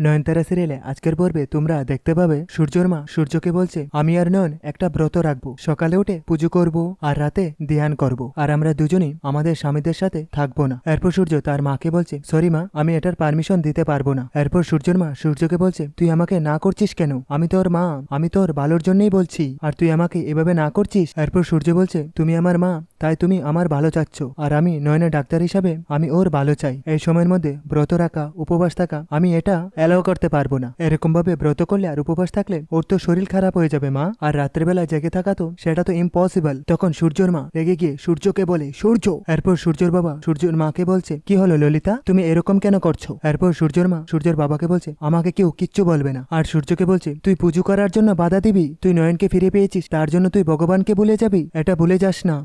নয়নতারা সিরিয়ালে আজকের পর্বে তোমরা দেখতে পাবে সূর্যর মা সূর্যকে বলছে, আমি আর নয়ন একটা ব্রত রাখব। সকালে উঠে পুজো করব আর রাতে ধ্যান করব। আর আমরা দুজনেই আমাদের স্বামীদের সাথে থাকব না। এরপর সূর্য তার মাকে বলছে, সরি মা, আমি এটার পারমিশন দিতে পারব না। এরপর সূর্যর মা সূর্যকে বলছে, তুই আমাকে না করছিস কেন? আমি তোর মা, আমি তোর ভালোর জন্যই বলছি। আর তুই আমাকে এভাবে না করছিস? এরপর সূর্য বলছে, তুমি আমার মা তাই তুমি আমার ভালো চাচ্ছ। আর আমি নয়নের ডাক্তার হিসাবে আমি ওর ভালো চাই। এই সময়ের মধ্যে ব্রত রাখা, উপবাস থাকা, আমি এটা অ্যালাউ করতে পারব না। এরকম ভাবে ব্রত করলে আর উপবাস থাকলে ওর তো শরীর খারাপ হয়ে যাবে, মা। আর রাত্রেবেলা জেগে থাকা তো সেটা তো ইম্পসিবল তখন সূর্যর মা রেগে গিয়ে সূর্যকে বলে, সূর্য! এরপর সূর্যর বাবা সূর্যর মাকে বলছে, কি হলো ললিতা? তুমি এরকম কেন করছ? এরপর সূর্যর মা সূর্যের বাবাকে বলছে, আমাকে কেউ কিচ্ছু বলবে না। আর সূর্যকে বলছে, তুই পুজো করার জন্য বাধা দিবি? তুই নয়নকে ফিরে পেয়েছিস? তার জন্য তুই ভগবানকে ভুলে যাবি? এটা ভুলে যাস না।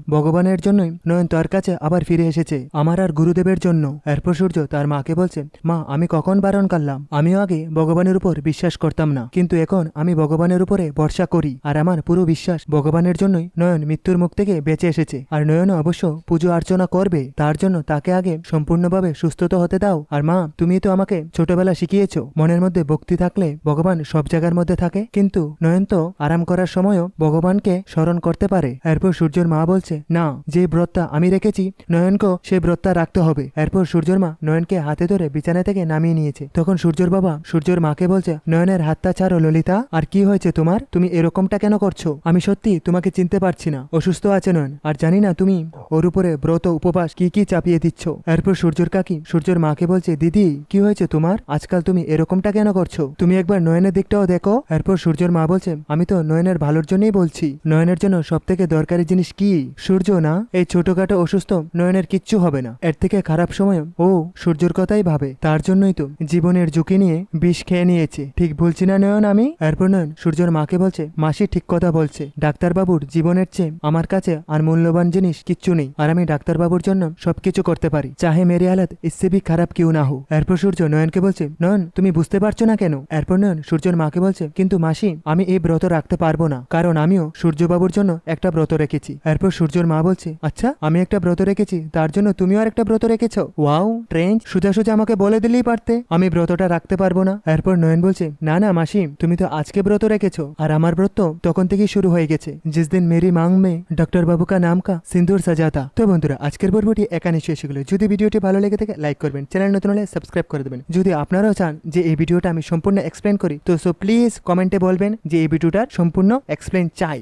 ভগবানের জন্যই নয়ন তোর কাছে আবার ফিরে এসেছে। আমার আর গুরুদেবের জন্য। এরপর সূর্য তার মাকে বলছে মা, আমি কখন বারণ করলাম? আমিও আগে ভগবানের উপর বিশ্বাস করতাম না। কিন্তু এখন আমি ভগবানের উপরে ভরসা করি। আর আমার পুরো বিশ্বাস ভগবানের জন্যই নয়ন মৃত্যুর মুখ থেকে বেঁচে এসেছে। আর নয়নও অবশ্য পুজো অর্চনা করবে। তার জন্য তাকে আগে সম্পূর্ণভাবে সুস্থত হতে দাও। আর মা, তুমি তো আমাকে ছোটবেলা শিখিয়েছো। মনের মধ্যে ভক্তি থাকলে ভগবান সব জায়গার মধ্যে থাকে। কিন্তু নয়ন তো আরাম করার সময়ও ভগবানকে স্মরণ করতে পারে। এরপর সূর্যের মা বলছে, না যে ব্রতটা আমি রেখেছি, নয়নকেও সেই ব্রতটা রাখতে হবে। এরপর সূর্যর মা নয়নকে হাতে ধরে বিছানা থেকে নামিয়ে নিয়েছে। তখন সূর্যর বাবা সূর্যর মাকে বলছে, নয়নের হাতটা ছাড়ো ললিতা, আর কি হয়েছে তোমার? তুমি এরকমটা কেন করছ? আমি সত্যি তোমাকে চিনতে পারছি না। অসুস্থ আছে নয়ন। আর জানি না তুমি ওর উপরে ব্রত, উপবাস কি কি চাপিয়ে দিচ্ছ? এরপর সূর্যর কাকি সূর্যর মাকে বলছে, দিদি, কি হয়েছে তোমার? আজকাল তুমি এরকমটা কেন করছ? তুমি একবার নয়নের দিকটাও দেখো। এরপর সূর্যর মা বলছে, আমি তো নয়নের ভালোর জন্যই বলছি। নয়নের জন্য সব থেকে দরকারি জিনিস কি? সূর্য না, এই ছোটখাটো অসুস্থ নয়নের কিচ্ছু হবে না। এর থেকে খারাপ সময় ও সূর্যর কথাই ভাবে। তার জন্যই তো জীবনের ঝুঁকি নিয়ে বিষ খেয়ে নিয়েছে। ঠিক বলছি না নয়ন আমি? এরপর নয়ন সূর্যর মাকে বলছে, মাসি ঠিক কথা বলছে। ডাক্তারবাবুর জীবনের চেয়ে আমার কাছে আর মূল্যবান জিনিস কিচ্ছু নেই। আর আমি ডাক্তারবাবুর জন্য সবকিছু করতে পারি। চাহে মেরে হালাত ইসে ভি খারাপ কেউ না হো। এরপর সূর্য নয়নকে বলছে, নয়ন, তুমি বুঝতে পারছ না কেন? এরপর নয়ন সূর্যর মাকে বলছে, কিন্তু মাসি, আমি এই ব্রত রাখতে পারব না। কারণ আমিও সূর্যবাবুর জন্য একটা ব্রত রেখেছি। এরপর সূর্যর মা বলছে আচ্ছা আমি একটা ব্রত রেখেছি, তার জন্য তুমিও আর একটা ব্রত রেখেছ? ওয়াও, ট্রেঞ্চ, সোজা সোজা আমাকে বলে দিলেই পারতে, আমি ব্রতটা রাখতে পারব না। এরপর নয়ন বলছে, না না মাসি তুমি তো আজকে ব্রত রেখেছো, আর আমার ব্রত তখন থেকেই শুরু হয়ে গেছে। জিস দিন মেরি মাং মে ডক্টর বাবু কা নাম কা সিন্দুর সাজাতা তো বন্ধুরা, আজকের পর্বটি এখানে শেষ হলো যদি ভিডিওটি ভালো লেগে থাকে, লাইক করবেন, চ্যানেল নতুন হলে সাবস্ক্রাইব করে দেবেন। যদি আপনারাও চান যে এই ভিডিওটা আমি সম্পূর্ণ এক্সপ্লেন করি, তো সো প্লিজ কমেন্টে বলবেন যে এই ভিডিওটার সম্পূর্ণ এক্সপ্লেন চাই।